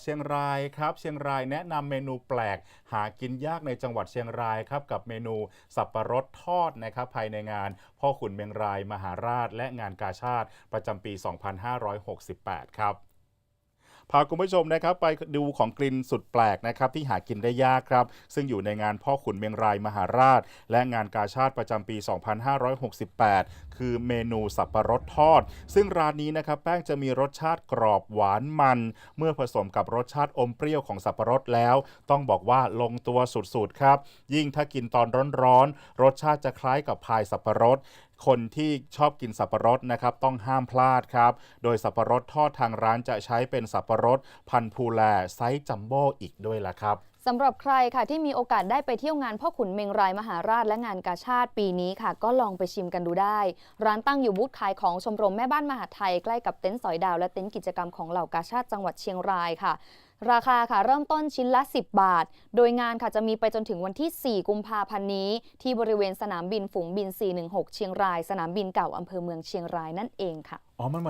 เชียงรายครับเชียงรายแนะนำเมนูแปลก หากินยากในจังหวัดเชียงรายครับกับเมนูสับปะรดทอดนะครับภายในงาน พ่อขุนเมียงรายมหาราช และงานกาชาติประจำปี 2568 ครับ พาคุณผู้ชมนะครับไปดูของกลิ่นสุดแปลกนะครับที่หากินได้ยากครับ ซึ่งอยู่ในงานพ่อขุนเมียงรายมหาราช และงานกาชาติประจำปี 2568 คือเมนูสับปะรดทอด ซึ่งร้านนี้นะครับแป้งจะมีรสชาติกรอบหวานมัน เมื่อผสมกับรสชาติอมเปรี้ยวของสับปะรดแล้ว ต้องบอกว่าลงตัวสุดๆครับ ยิ่งถ้ากินตอนร้อนๆรสชาติจะคล้ายกับพายสับปะรดคนที่ชอบกินสับปะรดนะครับต้องห้ามพลาดครับ โดยสับปะรดทอดทางร้านจะใช้เป็นสับปะรด พันธุ์พูแลไซส์จัมโบ้อีกด้วยล่ะครับสำหรับใครค่ะที่มีโอกาสได้ไปเที่ยวงานพ่อขุนเมงรายมหาราชและงานกาชาติปีนี้ค่ะ ก็ลองไปชิมกันดูได้ ร้านตั้งอยู่บูธขายของชมรมแม่บ้านมหาดไทยใกล้กับเต็นท์สอยดาวและเต็นท์กิจกรรมของเหล่ากาชาติจังหวัดเชียงรายค่ะ ราคาค่ะเริ่มต้นชิ้นละ 10 บาท โดยงานค่ะจะมีไปจนถึงวันที่ 4 กุมภาพันธ์นี้ ที่บริเวณสนามบินฝูงบิน 416 เชียงราย สนามบินเก่าอำเภอเมืองเชียงรายนั่นเองค่ะอ๋อมัน